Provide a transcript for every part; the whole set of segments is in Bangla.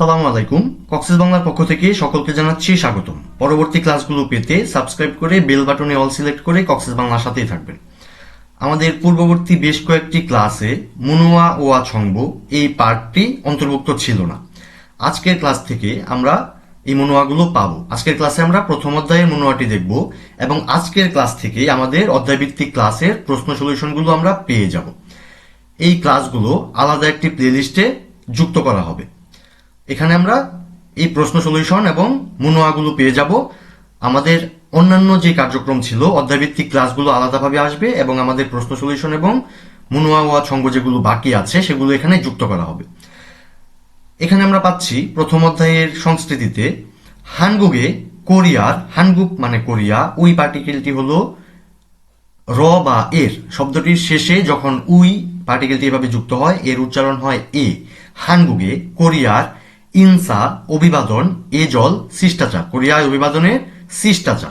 সালামু আলাইকুম। কক্সেস বাংলার পক্ষ থেকে সকলকে জানাচ্ছি স্বাগতম। পরবর্তী ক্লাসগুলো পেতে সাবস্ক্রাইব করে বেল বাটনে অল সিলেক্ট করে কক্সেস বাংলার সাথেই থাকবেন। আমাদের পূর্ববর্তী বেশ কয়েকটি ক্লাসে মুনুয়া ও আছংব এই পার্টটি অন্তর্ভুক্ত ছিল না। আজকের ক্লাস থেকে আমরা এই মনোয়াগুলো পাবো। আজকের ক্লাসে আমরা প্রথম অধ্যায়ের মনোয়াটি দেখব এবং আজকের ক্লাস থেকে আমাদের অধ্যায়ভিত্তিক ক্লাসের প্রশ্ন সলিউশনগুলো আমরা পেয়ে যাব। এই ক্লাসগুলো আলাদা একটি প্লেলিস্টে যুক্ত করা হবে। এখানে আমরা এই প্রশ্ন সলিউশন এবং মনোয়াগুলো পেয়ে যাব। আমাদের অন্যান্য যে কার্যক্রম ছিল, অধ্যায়ভিত্তিক ক্লাসগুলো আলাদাভাবে আসবে এবং আমাদের প্রশ্ন সলিউশন এবং মনোয়া ওয়া ছঙ্গ যেগুলো বাকি আছে, সেগুলো এখানে যুক্ত করা হবে। এখানে আমরা পাচ্ছি প্রথম অধ্যায়ের সংস্কৃতিতে, হানগুগে কোরিয়ার হানগুক মানে কোরিয়া, উই পার্টিকেলটি হলো র বা এর শব্দটির শেষে যখন উই পার্টিকেলটি এভাবে যুক্ত হয়, এর উচ্চারণ হয় এ হানগুগে কোরিয়ার ইনসা, অভিবাদন, এ জল, শিষ্টাচার। কোরিয়ায় অভিবাদনের শিষ্টাচার।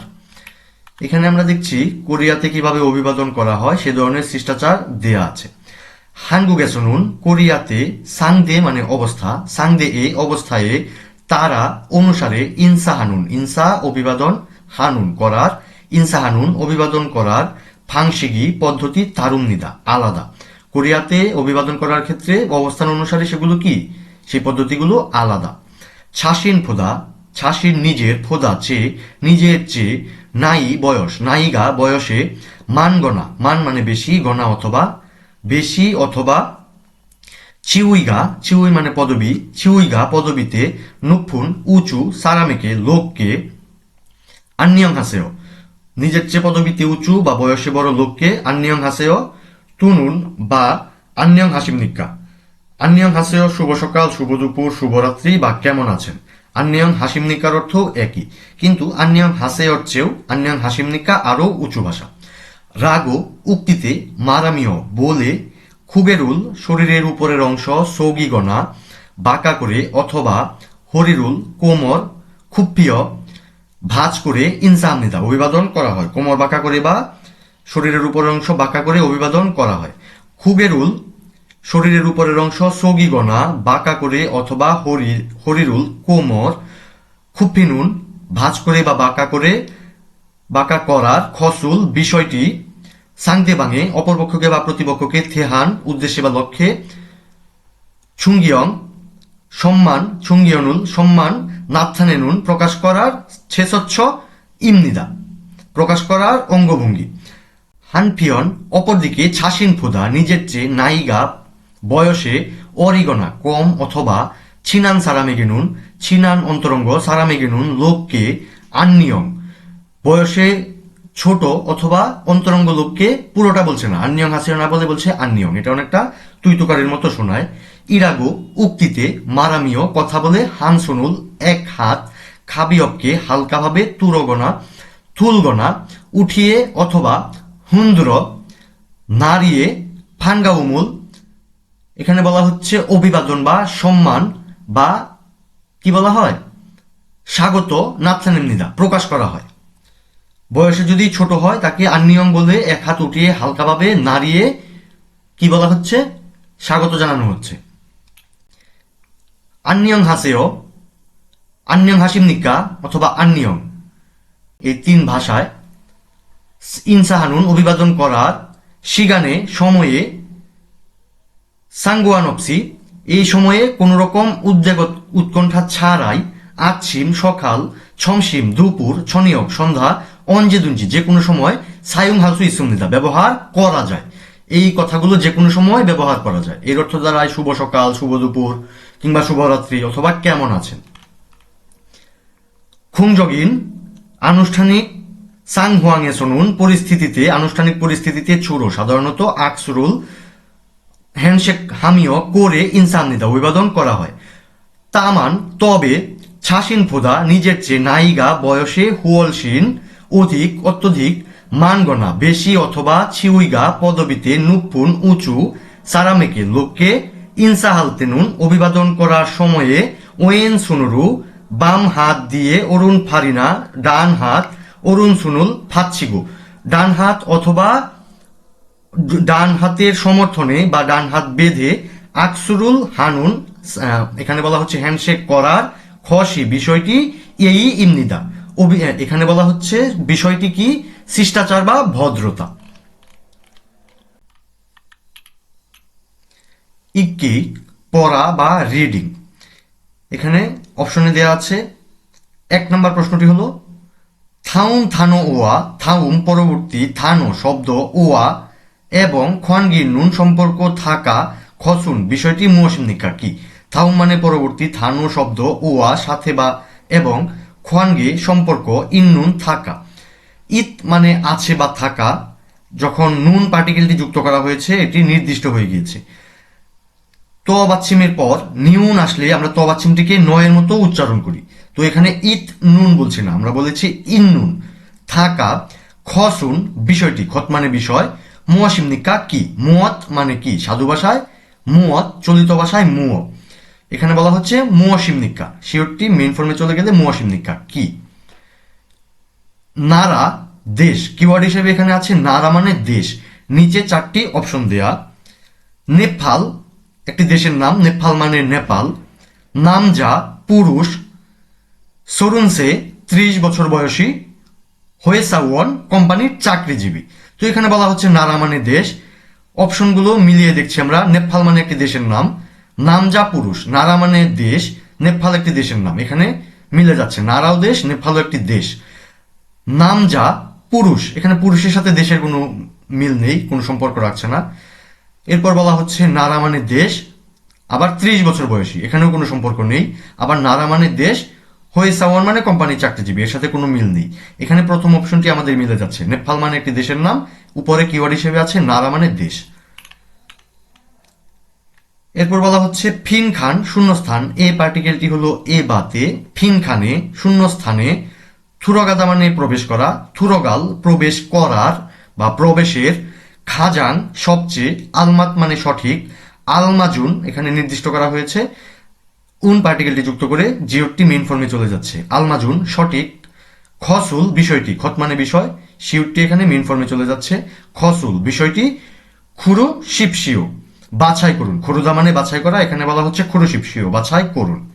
এখানে আমরা দেখছি কোরিয়াতে কীভাবে অভিবাদন করা হয়, সে ধরনের শিষ্টাচার দেয়া আছে। হানগুগে শুনুন, কোরিয়াতে সাংদে মানে অবস্থা, সাংদে এ অবস্থায় তারা অনুসারে ইনসা হানুন। ইনসা, অভিবাদন, হানুন করার, ইনসা হানুন, অভিবাদন করার ফাংশিগি পদ্ধতি তারুমনিদা আলাদা। কোরিয়াতে অভিবাদন করার ক্ষেত্রে অবস্থান অনুসারে সেগুলো কি? সেই পদ্ধতিগুলো আলাদা। ছাসিন ফোদা ছাসির নিজের ফোদা চেয়ে, নিজের চেয়ে নাই বয়স নাইগা বয়সে মান গণা, মান মানে বেশি গণা অথবা বেশি অথবা চিউইগা, চিউই মানে পদবী, চিউইগা পদবীতে নুফুন, উঁচু, সারামেকে, লোককে, আন্নিয়ং হাসেও। নিজের চেয়ে পদবীতে উঁচু বা বয়সে বড় লোককে আন্নিয়ং হাসেও, তুনুন বা আন্নিয়ং হাসিম নিক্কা। আন্নিয়ং হাসেও, শুভ সকাল, শুভ দুপুর শুভরাত্রি বা কেমন আছেন? আন্নিয়ং হাসিমনিকার অর্থ একই। কিন্তু আন্নিয়ং হাসেয়র চেয়েও আন্নিয়ং হাসিমনিকা আরও উঁচু ভাষা। রাগো উক্তিতে মারামিয় বলে খুবেরুল শরীরের উপরের অংশ সৌগিগণা বাঁকা করে অথবা হরিরুল কোমর খুপ্পিয়, ভাঁজ করে ইনসামনিদা অভিবাদন করা হয়। কোমর বাঁকা করে বা শরীরের উপরের অংশ বাঁকা করে অভিবাদন করা হয়। খুগেরুল শরীরের উপরের অংশ সৌগিগণা বাঁকা করে অথবা হরি, হরিরুল, কোমর খুপ্পিনুন ভাঁজ করে বা বাঁকা করে, বাঁকা করার খসুল বিষয়টি সাংতে বাঙে, অপরপক্ষকে বা প্রতিপক্ষকে থেহান উদ্দেশ্যে বা লক্ষ্যে ছুঙ্গিয়ং, সম্মান, ছুঙ্গিয়নুল, সম্মান নাথানেনুন প্রকাশ করার ছেসচ্ছ ইমনিদা, প্রকাশ করার অঙ্গভঙ্গি। হানফিয়ন অপরদিকে ছাসিন ফুদা, নিজের চেয়ে নাইগা বয়সে অরিগনা কম অথবা ছিনান সারামেগেনুন ছিনান অন্তরঙ্গ সারামেগেনুন লোককে আন্নিয়ং। বয়সে ছোট অথবা অন্তরঙ্গ লোককে পুরোটা বলছে না, আন্নিয়ং হাসিও না বলে বলছে আন্নিয়ং। এটা অনেকটা তুইতুকারের মতো শোনায়। ইরাগো, উক্তিতে মারামিও কথা বলে হান সোনুল এক হাত খাবিয়বকে হালকাভাবে তুরগনা, থুলগনা, উঠিয়ে অথবা হুন্দ্র, নাড়িয়ে ফাঙ্গা উমুল এখানে বলা হচ্ছে অভিবাদন বা সম্মান বা কি বলা হয়? স্বাগত নাথসানেমনিদা প্রকাশ করা হয়। বয়সে যদি ছোট হয়, তাকে আন্নিয়ং বলে এক হাত উঠিয়ে হালকাভাবে নাড়িয়ে কি বলা হচ্ছে? স্বাগত জানানো হচ্ছে। আন্নিয়ং হাসেও, আন্নিয়ং হাসিম নিকা অথবা আন্নিয়ং। এই তিন ভাষায় ইনসাহানুন, অভিবাদন করার সিগানে সময়ে সাঙ্গুয়ানপসি, এই সময়ে কোন রকম উদ্বেগ উৎকণ্ঠা ছাড়াই আচ্ছিম সকাল, ছমসিম, দুপুর ছনিয়ক সন্ধ্যা, অঞ্জেদুঞ্জি যে কোনো সময় সায়ুং হাসু ইসুমনিদা ব্যবহার করা যায়। এই কথাগুলো যে কোনো সময় ব্যবহার করা যায়। এর অর্থ দ্বারাই শুভ সকাল, শুভ দুপুর কিংবা শুভরাত্রি অথবা কেমন আছেন। খুংজগিন আনুষ্ঠানিক সাং হুয়াংয়ে শুনুন পরিস্থিতিতে, আনুষ্ঠানিক পরিস্থিতিতে চুরো। সাধারণত আকসুরুল হ্যান্ডশেক হামিও করে ইনসামনিদা অভিবাদন করা হয়। তামান তবে ছাসিন ফোদা নিজের চেয়ে নাইগা বয়সে হুয়লসিন অধিক অত্যধিক মানগণা, বেশি অথবা ছিউইগা পদবিতে নুপুন উঁচু সারামেকে লোককে ইনসাহালতেনুন অভিবাদন করার সময়ে ওয়েন সুনুরু বাম হাত দিয়ে অরুণ ফারিনা, ডান হাত অরুণ সুনুল ফাচ্ছিগু ডান হাত অথবা ডান হাতের সমর্থনে বা ডান হাত বেঁধে আকসুরুল হানুন এখানে বলা হচ্ছে হ্যান্ডশেক করার খসি। বিষয়টি এই ইমনিদা। এখানে বলা হচ্ছে বিষয়টি কি? শিষ্টাচার বা ভদ্রতা। ইকি পড়া বা রিডিং। এখানে অপশনে দেওয়া আছে, এক নম্বর প্রশ্নটি হলো, থাউন থানো ওয়া থাউন পরবর্তী থানো শব্দ ওয়া এবং খোয়ানগি নুন সম্পর্ক থাকা খসুন বিষয়টি মৌসুম নিকা কি? থাউম মানে পরবর্তী থানু শব্দ ওয়া সাথে বা এবং খোয়ানগি সম্পর্ক ইন্নুন থাকা। ইত মানে আছে বা থাকা। যখন নুন পার্টিকেলটি যুক্ত করা হয়েছে, এটি নির্দিষ্ট হয়ে গিয়েছে। ত বাচ্ছিমের পর নিউন আসলে আমরা ত বাচ্ছিমটিকে নয়ের মতো উচ্চারণ করি। তো এখানে ইত নুন বলছি না, আমরা বলেছি ইন নুন। থাকা, খসুন বিষয়টি, খত মানে বিষয় মুয়াসিম নিকা কি? মুয়াত মানে কি? সাধু ভাষায়? মুয়াত চলিত ভাষায় মুয় এখানে বলা হচ্ছে মুয়াসিম নিকা শিওরটি মেন ফর্মে চলে গেলে মুয়াসিম নিকা কি? নারা, দেশ। কিওয়ার্ড হিসেবে এখানে আছে নারা মানে দেশ। নিচে চারটি অপশন দেয়া। নেপাল, একটি দেশের নাম। নেপাল মানে নেপাল। নামজা, পুরুষ। সরুনসে ত্রিশ বছর বয়সী। হোয়েসাওয়ান কোম্পানির চাকরিজীবী। তো এখানে বলা হচ্ছে নারা মানে দেশ অপশনগুলো মিলিয়ে দেখছি আমরা। নেপাল মানে একটি দেশের নাম। নামজা পুরুষ। নারা মানে দেশ, নেপাল একটি দেশের নাম। এখানে মিলে যাচ্ছে। নারাও দেশ নেপালও একটি দেশ। নামজা পুরুষ। এখানে পুরুষের সাথে দেশের কোনো মিল নেই, কোনো সম্পর্ক রাখছে না। এরপর বলা হচ্ছে নারা মানে দেশ। আবার ত্রিশ বছর বয়সী। এখানেও কোনো সম্পর্ক নেই। আবার নারা মানে দেশ হয়ে সাওয়ান মানে কোম্পানির চাকরিজীবী, এর সাথে কোনো মিল নেই। এখানে প্রথম অপশনটি আমাদের মিলে যাচ্ছে। নেপাল মানে একটি দেশের নাম, উপরে কিওয়ার্ড হিসেবে আছে নারা মানে দেশ। এরপর বলা হচ্ছে ফিন খান, শূন্যস্থান। এ পার্টিকেলটি হলো এ বাতে ফিন খানে, শূন্যস্থানে থুরগাদা মানে প্রবেশ করা, থুরগাল প্রবেশ করার বা প্রবেশের খাজান সবচেয়ে আলমাত মানে সঠিক, আলমাজুন এখানে নির্দিষ্ট করা হয়েছে। উন পার্টিকেলটি যুক্ত করে জিওটি মেইন ফর্মে চলে যাচ্ছে? আলমাজুন, সঠিক। খসুল, বিষয়টি, খত মানে বিষয়। শিউরটি এখানে মেইন ফর্মে চলে যাচ্ছে। খসুল, বিষয়টি, খুরু শিপশিও বাছাই করুন। খুরুদা মানে বাছাই করা, এখানে বলা হচ্ছে খুরু শিপশিও বাছাই করুন।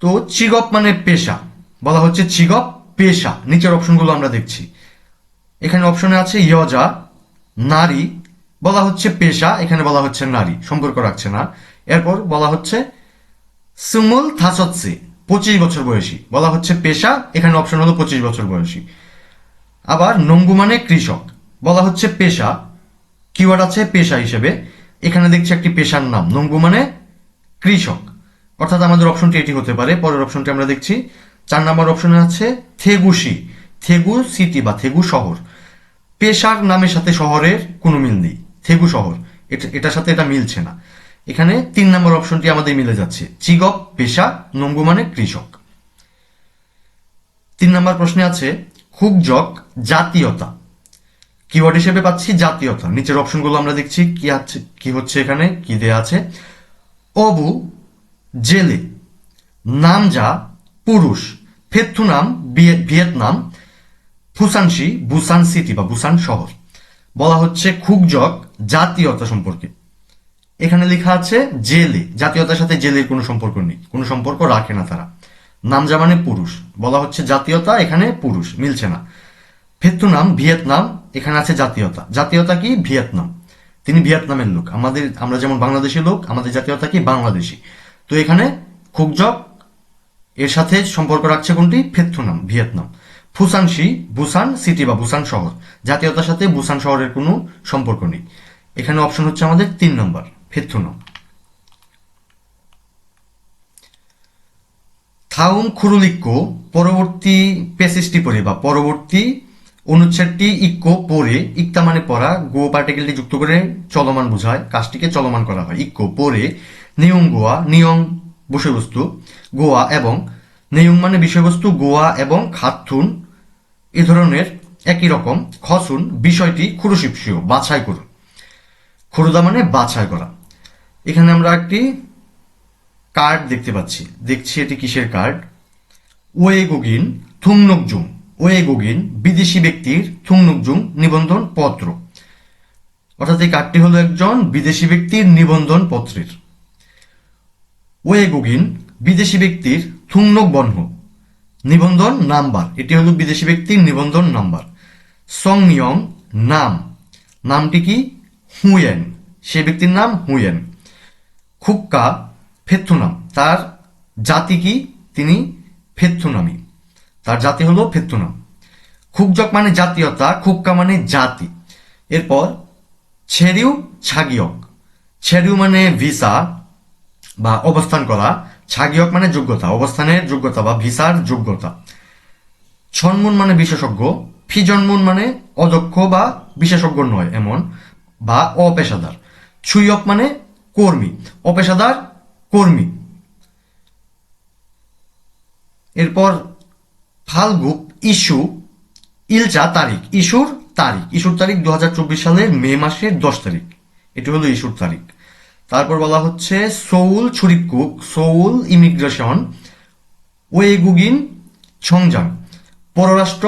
তো চিগপ মানে পেশা। বলা হচ্ছে চিগপ, পেশা। নিচের অপশনগুলো আমরা দেখছি। এখানে অপশনে আছে ইয়জা, নারী। বলা হচ্ছে পেশা, এখানে বলা হচ্ছে নারী। সম্পর্ক রাখছে না। এরপর বলা হচ্ছে সুমুল থাসৎসে, পঁচিশ বছর বয়সী। বলা হচ্ছে পেশা, এখানে অপশন হলো পঁচিশ বছর বয়সী। আবার নঙ্গু মানে কৃষক। বলা হচ্ছে পেশা কিওয়ার্ড আছে পেশা হিসেবে। এখানে দেখছি একটি পেশার নাম। নঙ্গু মানে কৃষক। অর্থাৎ আমাদের অপশনটি এটি হতে পারে। পরের অপশনটি আমরা দেখছি। চার নম্বর অপশনে আছে থেগুসি। থেগু সিটি বা থেগু শহর। পেশার নামের সাথে শহরের কোনো মিল নেই। থেগু শহর। এটা- এটার সাথে এটা মিলছে না। এখানে তিন নম্বর অপশনটি আমাদের মিলে যাচ্ছে। চিগপ পেশা, নঙ্গু মানে কৃষক। তিন নম্বর প্রশ্নে আছে হুকজক জাতীয়তা। কিওয়ার্ড হিসেবে পাচ্ছি জাতীয়তা। নিচের অপশনগুলো আমরা দেখছি কি আছে, কি হচ্ছে এখানে, কি দেয়া আছে। অবু, জেলে। নামজা, পুরুষ। ফেথুনাম ভিয়ে- ভিয়েতনাম। ফুসানসি বুসান সিটি বা বুসান শহর। বলা হচ্ছে খুকজক জাতীয়তা সম্পর্কে। এখানে লেখা আছে জেলে, জাতীয়তার সাথে জেলের কোনো সম্পর্ক নেই, কোনো সম্পর্ক রাখে না তারা। নামজা মানে পুরুষ, বলা হচ্ছে জাতীয়তা এখানে পুরুষ, মিলছে না। ফেতুনাম ভিয়েতনাম, এখানে আছে জাতীয়তা। জাতীয়তা কি? ভিয়েতনাম। তিনি ভিয়েতনামের লোক। আমাদের, আমরা যেমন বাংলাদেশি লোক, আমাদের জাতীয়তা কি? বাংলাদেশি। তো এখানে খুকজক, এর সাথে সম্পর্ক রাখছে কোনটি? ফেথুনাম ভিয়েতনাম। ফুসানসি বুসান সিটি বা বুসান শহর। জাতীয়তার সাথে বুসান শহরের কোনো সম্পর্ক নেই। এখানে অপশন হচ্ছে আমাদের তিন নম্বর। ফেথুনাম থাউম খুরুলিক্য পরবর্তী পেসিসটি পরে বা পরবর্তী অনুচ্ছেদটি ইক্কো পরে, ইক্তা মানে পড়া, গো পার্টিকেলটি যুক্ত করে চলমান বোঝায়, কাজটিকে চলমান করা হয়। ইক্কো পরে নিয়ম গোয়া নিয়ম বিষয়বস্তু, গোয়া এবং নেয়ুং মানে বিষয়বস্তু, গোয়া এবং খাতুন, এ ধরনের একই রকম, খসুন বিষয়টি খুরুশিপসীয়, বাছাই করুন। খুরুদা মানে বাছাই করা। এখানে আমরা একটি কার্ড দেখতে পাচ্ছি। দেখছি এটি কিসের কার্ড ওয়ে গুগিন থুংনুকজুং। ওয়ে গুগিন বিদেশি ব্যক্তির থুংনুকজুং নিবন্ধন পত্র। অর্থাৎ এই কার্ডটি হলো একজন বিদেশি ব্যক্তির নিবন্ধন পত্রের। ওয়ে গুগিন বিদেশি ব্যক্তির থুংনক বহ্ন নিবন্ধন নাম্বার। এটি হলো বিদেশি ব্যক্তির নিবন্ধন নাম্বার। সংনিয়ং নাম। নামটি কি? হুয়েন। সে ব্যক্তির নাম হুয়েন। খুক্কা ফেথুনাম। তার জাতি কি? তিনি ফেথুনামি তার জাতি হলো ফেথুনাম। খুকজক মানে জাতীয়তা খুক্কা মানে জাতি। এরপর ছেরিউ ছাগিয়ক। ছেরিউ মানে ভিসা বা অবস্থান করা। ছাগিয়ক মানে যোগ্যতা, অবস্থানের যোগ্যতা বা ভিসার যোগ্যতা। ছন্মুন মানে বিশেষজ্ঞ। ফিজন্মুন মানে অদক্ষ বা বিশেষজ্ঞ নয়, এমন বা অপেশাদার। ছুইয়ক মানে কর্মী অপেশাদার কর্মী। এরপর ফাল্গুপ ইস্যু, ইলচা তারিখ, ইস্যুর তারিখ ইস্যুর তারিখ দু হাজার চব্বিশ সালের মে মাসের দশ তারিখ। এটি হলো ইস্যুর তারিখ। তারপর বলা হচ্ছে সৌল ছুরিকুক সৌল ইমিগ্রেশন, ওয়েগুগিন ছংজাং, পররাষ্ট্র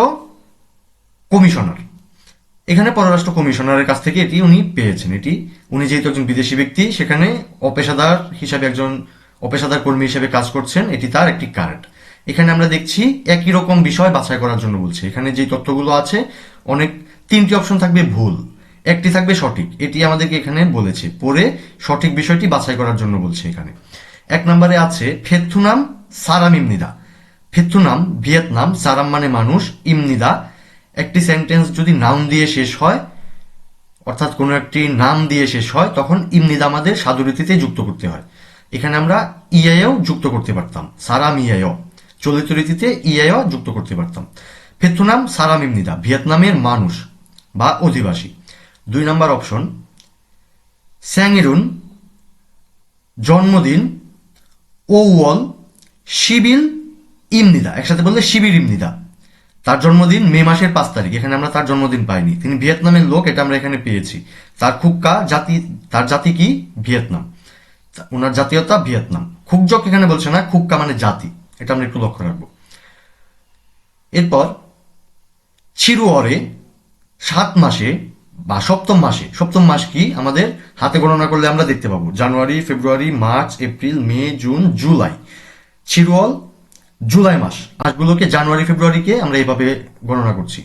কমিশনার। এখানে পররাষ্ট্র কমিশনারের কাছ থেকে এটি উনি পেয়েছেন। এটি উনি যেহেতু একজন বিদেশি ব্যক্তি, সেখানে অপেশাদার হিসাবে একজন অপেশাদার কর্মী হিসেবে কাজ করছেন, এটি তার একটি কার্ড। এখানে আমরা দেখছি একই রকম বিষয় বাছাই করার জন্য বলছে। এখানে যে তথ্যগুলো আছে, অনেক, তিনটি অপশন থাকবে ভুল, একটি থাকবে সঠিক। এটি আমাদেরকে এখানে বলেছে। পরে সঠিক বিষয়টি বাছাই করার জন্য বলছে এখানে। এক নম্বরে আছে ফেথুনাম সারাম ইমনিদা। ফেথুনাম ভিয়েতনাম, সারাম মানে মানুষ, ইমনিদা। একটি সেন্টেন্স যদি নাউন দিয়ে শেষ হয় অর্থাৎ কোনো একটি নাম দিয়ে শেষ হয়, তখন ইমনিদা আমাদের সাধুরীতিতে যুক্ত করতে হয়। এখানে আমরা ইআইও যুক্ত করতে পারতাম, সারাম ইআইও চলিত রীতিতে ইআইও যুক্ত করতে পারতাম। ফেথুনাম সারাম ইমনিদা ভিয়েতনামের মানুষ বা অধিবাসী। দুই নম্বর অপশন, স্যাংইরুন, জন্মদিন ওউল শিবিল ইমনিদা একসাথে বললে শিবির ইমনিদা তার জন্মদিন মে মাসের পাঁচ তারিখ, এখানে আমরা তার জন্মদিন পাইনি। তিনি ভিয়েতনামের লোক, এটা আমরা এখানে পেয়েছি। তার খুক্কা জাতি, তার জাতি কি? ভিয়েতনাম। ওনার জাতীয়তা ভিয়েতনাম। খুকজক এখানে বলছে না, খুক্কা মানে জাতি। এটা আমরা একটু লক্ষ্য রাখব। এরপর চিরুয়রে সাত মাসে বা সপ্তম মাসে, সপ্তম মাস কি? আমাদের হাতে গণনা করলে আমরা দেখতে পাবো। January, February, March, April, May, June, July. চিরুয়ল July মাস। মাসগুলোকে জানুয়ারি, ফেব্রুয়ারিকে আমরা এইভাবে গণনা করছি।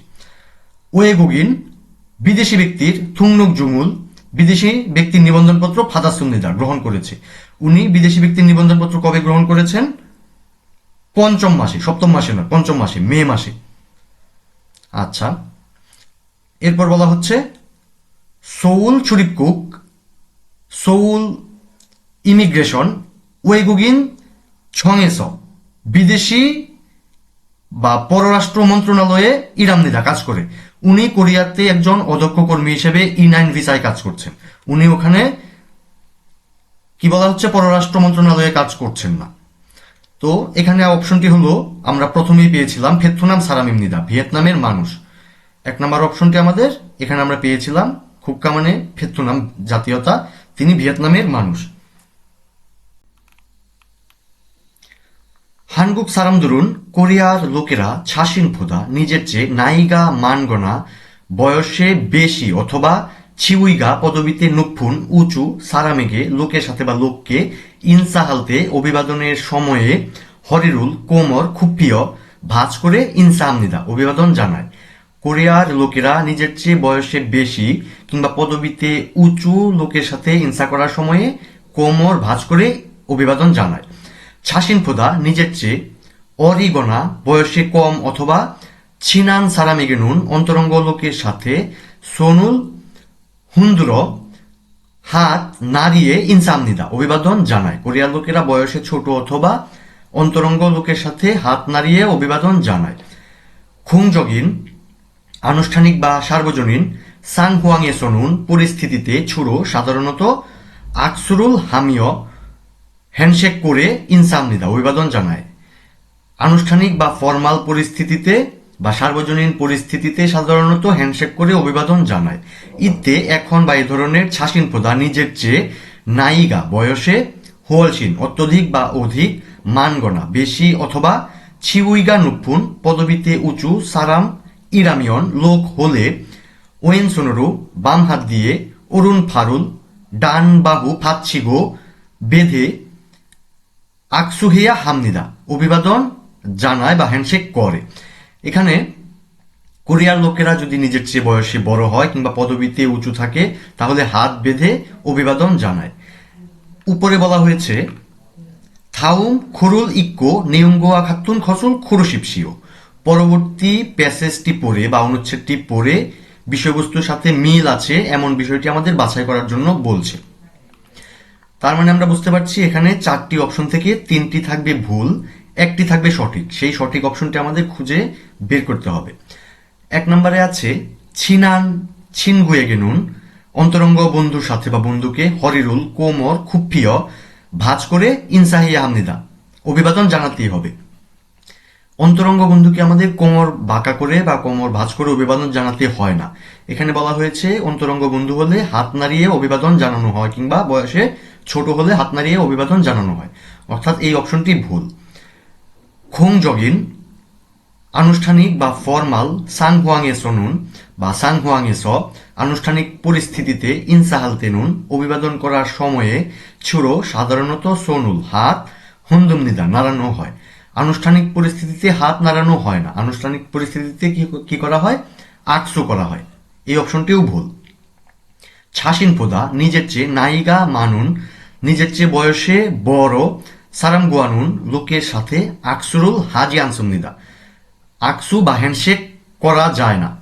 ওয়েগুগিন বিদেশি ব্যক্তির থুংনুক জুমুল, বিদেশি ব্যক্তির নিবন্ধনপত্র ফাদাসুন্নিদা গ্রহণ করেছে। উনি বিদেশি ব্যক্তির নিবন্ধনপত্র কবে গ্রহণ করেছেন? পঞ্চম মাসে, সপ্তম মাসে নয়, পঞ্চম মাসে, মে মাসে। আচ্ছা এরপর বলা হচ্ছে সৌল ছুরিকুক সৌল ইমিগ্রেশন ওয়েগুগিন ছঙেস বিদেশি বা পররাষ্ট্র মন্ত্রণালয়ে ইরামনিদা কাজ করে। উনি কোরিয়াতে একজন অধ্যক্ষ কর্মী হিসেবে ই নাইন ভিসায় কাজ করছেন। উনি ওখানে কি বলা হচ্ছে? পররাষ্ট্র মন্ত্রণালয়ে কাজ করছেন না। তো এখানে অপশনটি হলো, আমরা প্রথমেই পেয়েছিলাম ফেথুনাম সারামিমনিদা ভিয়েতনামের মানুষ। এক নম্বর অপশনটি আমাদের। এখানে আমরা পেয়েছিলাম খুক্কা মানে ফেথুনাম জাতীয়তা। তিনি ভিয়েতনামের মানুষ। হানগুক সারামদুরুন কোরিয়ার লোকেরা ছাসিন ফোদা নিজের চেয়ে নাইগা মানগনা বয়সে বেশি অথবা ছিউইগা পদবিতে নুকফুন, উঁচু সারামেগে লোকের সাথে বা লোককে ইনসাহালতে অভিবাদনের সময়ে হরিরুল, কোমর, খুপ্পিয় ভাঁজ করে ইনসামনিদা অভিবাদন জানায়। কোরিয়ার লোকেরা নিজের চেয়ে বয়সে বেশি কিংবা পদবিতে উঁচু লোকের সাথে ইনসা করার সময়ে কোমর ভাঁজ করে অভিবাদন জানায়। ছাসিন ফোদা নিজের চেয়ে অরিগনা বয়সে কম অথবা ছিনান সারামেগেনুন অন্তরঙ্গ লোকের সাথে সোনুল হুন্দ্র হাত নাড়িয়ে ইনসামনিদা অভিবাদন জানায়। কোরিয়ার লোকেরা বয়সে ছোট অথবা অন্তরঙ্গ লোকের সাথে হাত নাড়িয়ে অভিবাদন জানায়। খুংজগিন আনুষ্ঠানিক বা সার্বজনীন সাংহুয়াংয়ে সনুন পরিস্থিতিতে ছুড়ো সাধারণত আকসুরুল হামিয় হ্যান্ডশেক করে ইনসামনিদা অভিবাদন জানায়। আনুষ্ঠানিক বা ফর্মাল পরিস্থিতিতে বা সার্বজনীন পরিস্থিতিতে সাধারণত হ্যান্ডশেক করে অভিবাদন জানায়। ইতে এখন বা এই ধরনের ছাসিন প্রদা নিজের চেয়ে নায়িকা বয়সে হোয়ালসিন অত্যধিক বা অধিক মানগণা, বেশি অথবা ছিউইগা নুপুন, পদবিতে উঁচু, সারাম, ইরামিয়ন লোক হলে ওয়েন সোনরু বাম হাত দিয়ে অরুণ ফারুল, ডান বাহু ফাচ্ছিগো বেঁধে আকসুহিয়া হামনিদা, অভিবাদন জানায় বা হ্যান্ডশেক করে। এখানে কোরিয়ার লোকেরা যদি নিজের চেয়ে বয়সে বড় হয় কিংবা পদবিতে উঁচু থাকে, তাহলে হাত বেঁধে অভিবাদন জানায়। উপরে বলা হয়েছে, থাউম খুরুল ইক্কো নেউঙ্গোয়া খাতুন খসুল খুরুশিপসিও পরবর্তী প্যাসেজটি পড়ে বা অনুচ্ছেদটি পড়ে বিষয়বস্তুর সাথে মিল আছে এমন বিষয়টি আমাদের বাছাই করার জন্য বলছে। তার মানে আমরা বুঝতে পারছি এখানে চারটি অপশন থেকে তিনটি থাকবে ভুল, একটি থাকবে সঠিক। সেই সঠিক অপশনটি আমাদের খুঁজে বের করতে হবে। এক নম্বরে আছে, ছিনান, ছিনগুয়ে গেনুন, অন্তরঙ্গ বন্ধুর সাথে বা বন্ধুকে হরিরুল, কোমর খুব প্রিয় ভাজ করে ইনসাহি হামনিদা অভিবাদন জানাতেই হবে। অন্তরঙ্গ বন্ধুকে আমাদের কোমর বাঁকা করে বা কোমর ভাঁজ করে অভিবাদন জানাতে হয় না। এখানে বলা হয়েছে, অন্তরঙ্গ বন্ধু হলে হাত নাড়িয়ে অভিবাদন জানানো হয় কিংবা বয়সে ছোট হলে হাত নাড়িয়ে অভিবাদন জানানো হয়। অর্থাৎ এই অপশনটি ভুল। খোং জগিন, আনুষ্ঠানিক বা ফর্মাল সাং হুয়াংয়ে সনুন বা সাং হুয়াংয়ে স, আনুষ্ঠানিক পরিস্থিতিতে ইনসাহাল তেনুন অভিবাদন করার সময়ে ছুড়ো সাধারণত সোনুল হাত, হন্দুম নিদা নাড়ানো হয়। আনুষ্ঠানিক পরিস্থিতিতে হাত নাড়ানো হয় না। আনুষ্ঠানিক পরিস্থিতিতে কি কি করা হয়? আকসু করা হয়। এই অপশনটিও ভুল। ছাসিন পোদা নিজের চেয়ে নায়িকা মানুন নিজের চেয়ে বয়সে বড় সারাম গোয়ানুন, লোকের সাথে আকসুরুল হাজি আনসুমনিদা। আকসু বা হ্যান্ডশেক করা যায় না।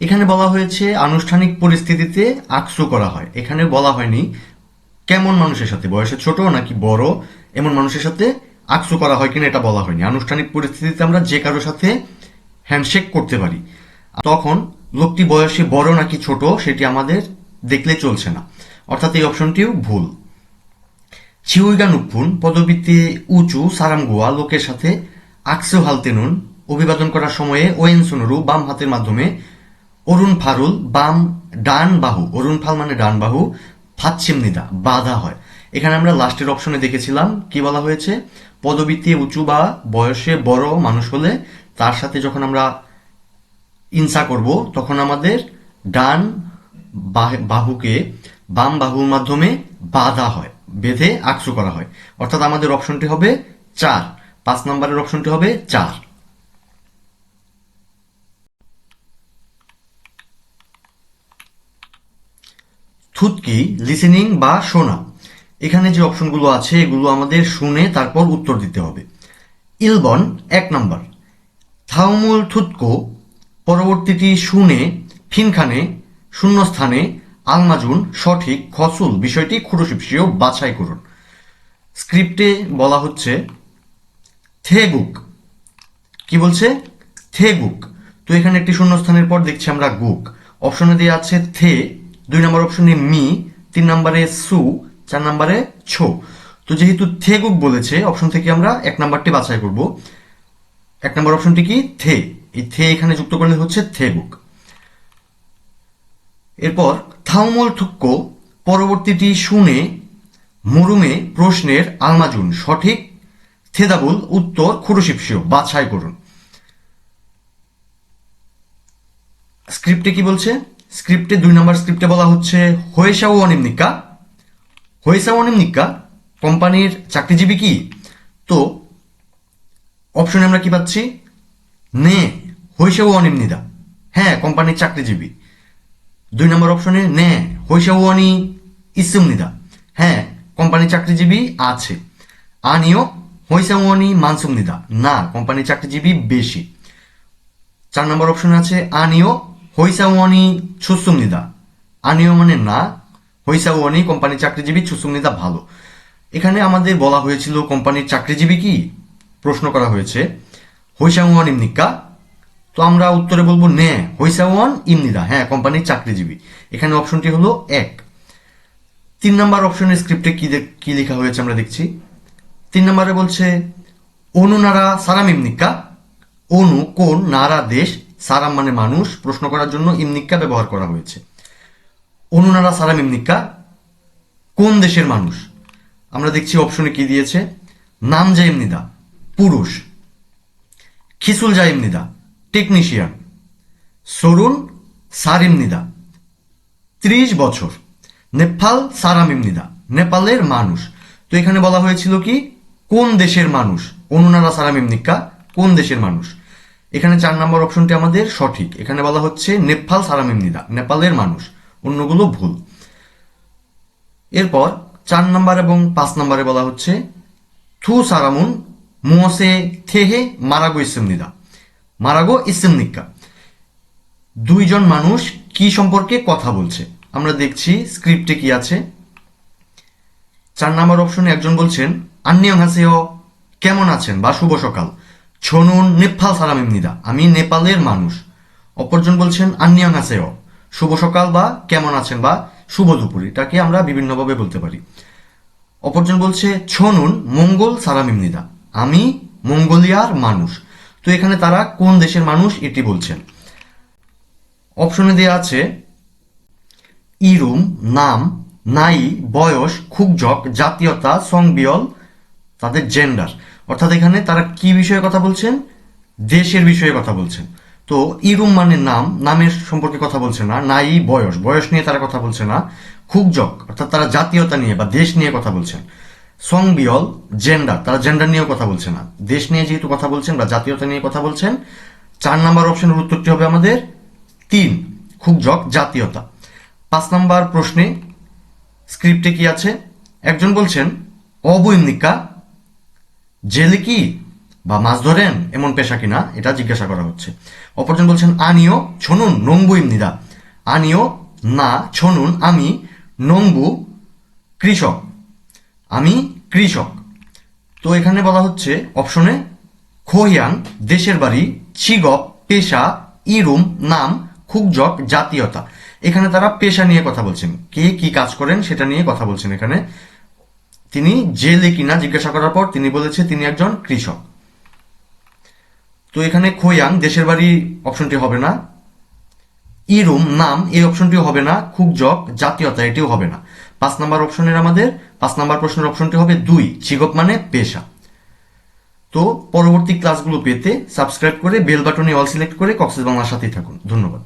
এখানে বলা হয়েছে, আনুষ্ঠানিক পরিস্থিতিতে আকসু করা হয়। এখানে বলা হয়নি কেমন মানুষের সাথে, বয়সে ছোট নাকি বড়, এমন মানুষের সাথে আকসু করা হয় কিনা এটা বলা হয়নি। আনুষ্ঠানিক পরিস্থিতিতে আমরা যে কারোর সাথে হ্যান্ডশেক করতে পারি। তখন লোকটি বয়সে বড় নাকি ছোট, সেটি আমাদের দেখলে চলছে না। অর্থাৎ এই অপশনটিও ভুল। চিউইগা নুপুন পদবীতে উঁচু সারামগোয়া লোকের সাথে আকসেও হালতেনুন অভিবাদন করার সময়ে ওয়েন সোনরু বাম হাতের মাধ্যমে অরুণ ফারুল বাম ডান বাহু, অরুণ ফাল মানে ডান বাহু ফাচ্ছিমনিদা বাধা হয়। এখানে আমরা লাস্টের অপশনে দেখেছিলাম, কি বলা হয়েছে? পদবীতে উঁচু বা বয়সে বড় মানুষ হলে তার সাথে যখন আমরা ইনসা করব, তখন আমাদের ডান বাহ- বাহুকে বাম বাহুর মাধ্যমে বাধা হয়। বেঁধে আকসু করা হয়। অর্থাৎ আমাদের অপশনটি হবে চার। পাঁচ নম্বরের অপশনটি হবে চার। থুতকি, লিসেনিং বা শোনা এখানে যে অপশনগুলো আছে, এগুলো আমাদের শুনে তারপর উত্তর দিতে হবে। ইলবন, এক নম্বর। থাউমুল থুতকো, পরবর্তীটি শুনে, ফিনখানে, শূন্যস্থানে আলমাজুন সঠিক খসুল বিষয়টি খুরুশিপসিও বাছাই করুন। স্ক্রিপ্টে বলা হচ্ছে, থেগুক। কি বলছে? থেগুক। তো এখানে একটি শূন্যস্থানের পর দেখছি আমরা গুক। অপশনে দেওয়া আছে থে, দুই নম্বর অপশনে মি, তিন নম্বরে সু, চার নম্বরে ছো। তো যেহেতু থেগুক বলেছে, অপশন থেকে আমরা এক নাম্বারটি বাছাই করব। এক নম্বর অপশনটি কি? থে। এই থে এখানে যুক্ত করলে হচ্ছে থেগুক। এরপর থাউমল থুক্কো পরবর্তীটি শুনে মুরুমে প্রশ্নের আলমাজুন, সঠিক থেদাবুল উত্তর খুরুশিপসিও বাছাই করুন। স্ক্রিপ্টে কি বলছে? স্ক্রিপ্টে দুই নম্বর স্ক্রিপ্টে বলা হচ্ছে হয়েসাও অনিমনিকা হয়েসাও অনিমনিকা কোম্পানির চাকরিজীবী কি? তো, অপশনে আমরা কি পাচ্ছি? নে হয়েসাও অনিমনিদা হ্যাঁ কোম্পানির চাকরিজীবী। দুই নম্বর অপশনে নে হৈসাওয়ানি ইসুমনিদা হ্যাঁ কোম্পানি চাকরিজীবী আছে। আনিও হৈসাওয়ানি মানসুমনিদা না কোম্পানি চাকরিজীবী বেশি। চার নম্বর অপশনে আছে, আনিও হৈসাওয়ানি ছুসুমনিদা আনিও মানে না হৈসাওয়ানি কোম্পানি চাকরিজীবী ছুসুমনিদা ভালো। এখানে আমাদের বলা হয়েছিল কোম্পানির চাকরিজীবী কি? প্রশ্ন করা হয়েছে হৈসাওয়ান ইমনিকা তো আমরা উত্তরে বলব নে। হইসা ওয়ান ইমনিদা হ্যাঁ কোম্পানির চাকরিজীবী। এখানে অপশনটি হলো এক। তিন নম্বর অপশনের স্ক্রিপ্টে কি কি লেখা হয়েছে আমরা দেখছি। তিন নম্বরে বলছে, অনু নারা সারাম ইমনিকা অনু কোন নারা দেশ, সারাম মানে মানুষ, প্রশ্ন করার জন্য ইমনিকা ব্যবহার করা হয়েছে। অনু নারা সারাম ইমনিকা কোন দেশের মানুষ? আমরা দেখছি অপশনে কি দিয়েছে নাম জাইমনিদা পুরুষ। খিসুল জাইমনিদা টেকনিশিয়ান সরুন সারিমনিদা ত্রিশ বছর নেপাল সারামিমনিদা নেপালের মানুষ। তো এখানে বলা হয়েছিল কি, কোন দেশের মানুষ? অনুনারা সারামিম নিক্কা কোন দেশের মানুষ? এখানে চার নম্বর অপশনটি আমাদের সঠিক। এখানে বলা হচ্ছে নেপাল সারামিম নিদা নেপালের মানুষ। অন্যগুলো ভুল। এরপর চার নম্বর এবং পাঁচ নম্বরে বলা হচ্ছে, থু সারামুন মুয়সে থেহে মারাগো নিদা মারাগো ইসেম নিক্কা দুইজন মানুষ কি সম্পর্কে কথা বলছে? আমরা দেখছি স্ক্রিপ্টে কি আছে। চার নাম্বার অপশনে একজন বলছেন, আন্নিয়ং হাসেও কেমন আছেন? বা শুভ সকাল। ছনুন নেপাল সালামিম নিদা আমি নেপালের মানুষ। অপরজন বলছেন, আন্নিয়ং হাসেও শুভ সকাল বা কেমন আছেন? বা শুভ দুপুর। এটাকে আমরা বিভিন্নভাবে বলতে পারি। অপরজন বলছে, ছনুন মঙ্গল সালামিম নিদা আমি মঙ্গোলিয়ার মানুষ। তো এখানে তারা কোন দেশের মানুষ এটি বলছেন। অপশনে দেওয়া আছে, ইরুম, নাম, নাই, বয়স খুব খুকজক জাতীয়তা, সংবিয়ল, তাদের জেন্ডার অর্থাৎ এখানে তারা কি বিষয়ে কথা বলছেন? দেশের বিষয়ে কথা বলছেন। তো ইরুম মানে নাম, নামের সম্পর্কে কথা বলছে না, নাই, বয়স। বয়স নিয়ে তারা কথা বলছে না খুব খুকজক অর্থাৎ তারা জাতীয়তা নিয়ে বা দেশ নিয়ে কথা বলছেন। সংবিয়ল জেন্ডার তারা জেন্ডার নিয়েও কথা বলছে না। দেশ নিয়ে যেহেতু কথা বলছেন বা জাতীয়তা নিয়ে কথা বলছেন, চার নাম্বার অপশনের উত্তরটি হবে আমাদের তিন খুকজক জাতীয়তা। পাঁচ নাম্বার প্রশ্নে স্ক্রিপ্টে কি আছে? একজন বলছেন, অবৈনিকা, জেলে কি বা মাছ ধরেন, এমন পেশা কিনা? এটা জিজ্ঞাসা করা হচ্ছে। অপরজন বলছেন, আনিও, ছনুন নংবু ইমনিদা আনিও, না, ছনুন, আমি নংবু কৃষক। আমি কৃষক। তো এখানে বলা হচ্ছে অপশনে খোহিয়াং দেশের বাড়ি চিগপ পেশা, ইরুম, নাম, খুকজক, জাতীয়তা। এখানে তারা পেশা নিয়ে কথা বলছেন। কে কি কাজ করেন সেটা নিয়ে কথা বলছেন এখানে। তিনি জেলে কিনা জিজ্ঞাসা করার পর তিনি বলেছে তিনি একজন কৃষক। তো এখানে খোয়াং দেশের বাড়ি অপশনটি হবে না। ইরুম, নাম, এই অপশনটিও হবে না। খুকজক, জাতীয়তা, এটিও হবে না। পাঁচ নাম্বার অপশনের আমাদের, পাঁচ নাম্বার প্রশ্নের অপশনটি হবে দুই চিগপ মানে পেশা। তো পরবর্তী ক্লাসগুলো পেতে সাবস্ক্রাইব করে বেল বাটনে অল সিলেক্ট করে কক্সেস বাংলার সাথেই থাকুন। ধন্যবাদ।